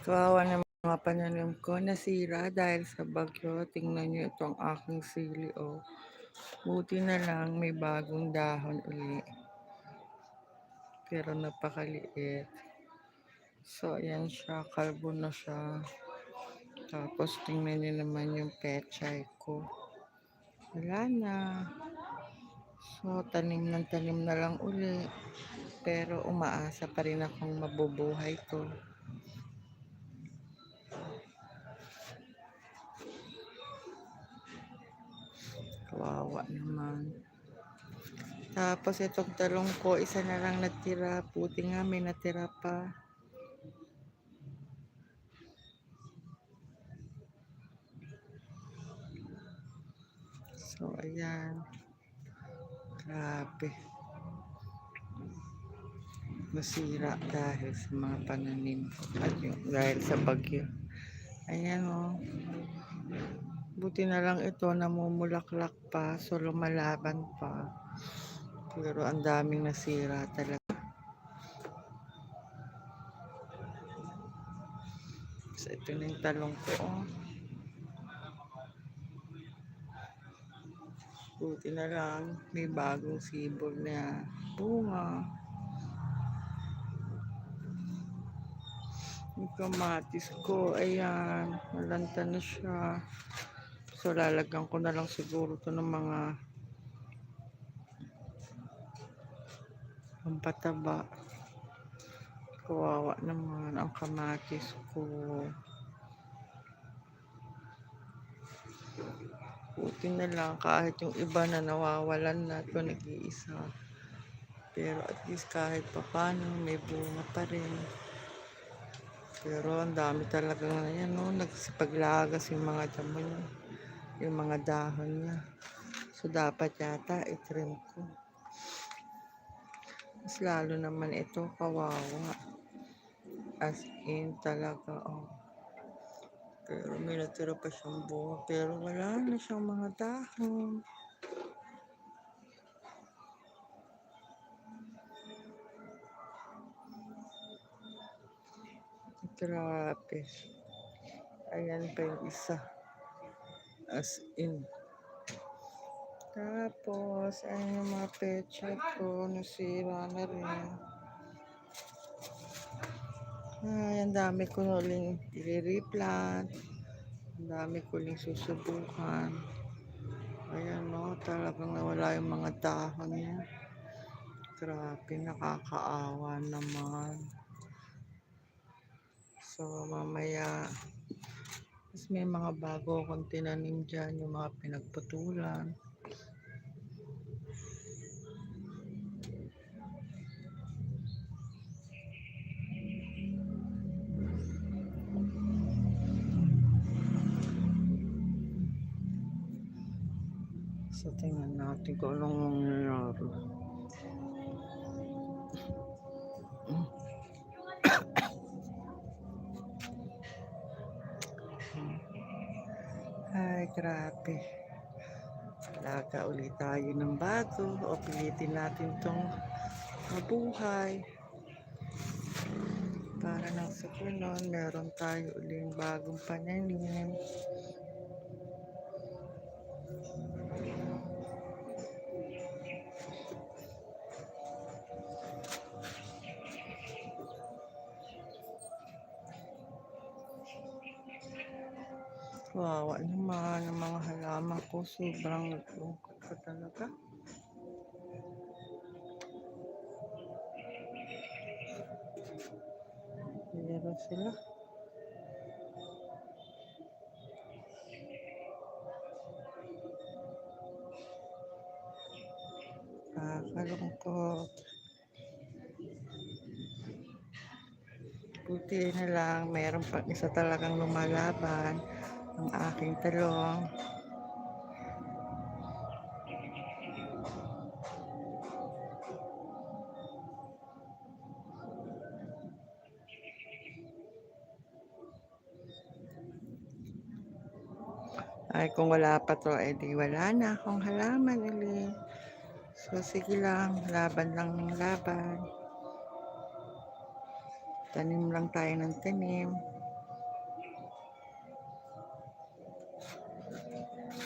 Kawawa naman mga pananim ko, nasira dahil sa bagyo. Tingnan nyo itong aking sili, oh. Buti na lang may bagong dahon uli. Pero napakaliit. So, ayan siya. Kalbo na siya. Tapos, tingnan nyo naman yung pechay ko. Wala na. So, tanim ng tanim na lang uli. Pero umaasa pa rin akong mabubuhay to. Kawawa naman. Tapos itong talong ko, isa na lang natira. Puti nga may natira pa. So, ayan. Grabe. Nasira dahil sa mga pananim. At yung, dahil sa bagyo. Ayan o. Oh. Buti na lang ito namumulaklak pa. So, lumalaban pa. Pero ang daming nasira talaga. So, ito na yung talong ko. Oh. Buti na lang, may bagong sibol na bunga. Yung kamatis ko, ayan, malanta na siya. So, lalagyan ko na lang siguro to ng mga pampataba. Kawawa naman ang kamatis ko. Buti na lang kahit yung iba na nawawalan na ito nag-iisa. Pero at least kahit papano may bunga pa rin. Pero ang dami talaga na yan, no? Nagsipaglagas yung mga damo niya. Yung mga dahon niya. So, dapat yata itrim ko. Mas lalo naman ito, kawawa. As in talaga, oh. Pero may natira pa siyang bunga. Pero wala na siyang mga dahon. Grabe. Ayan pa yung isa. As in. Tapos, ayan yung mga pecha ko. Nasira na rin. Ay, ang dami ko na uling i-replant. Ang dami ko uling susubukan. Ayan, no. Talagang nawala yung mga dahon niya. Grabe, nakakaawa naman. So, mamaya, may mga bago akong tinanim dyan, yung mga pinagputulan. So, tingnan natin kung anong mangyayari. Ay, grabe. Laga ulit tayo ng bago o pilitin natin tong mabuhay. Para nang sa kunon, meron tayo uling bagong pananim. Wawa naman ang mga halaman ko. Sobrang lungkot ko talaga. Meron sila. Nakakalungkot. Buti na lang, mayroon pang isa talagang lumalaban ang aking talong. Ay, kung wala pa to, edi wala na akong halaman ulit. So, sige lang, laban lang ng laban. Tanim lang tayo ng tanim.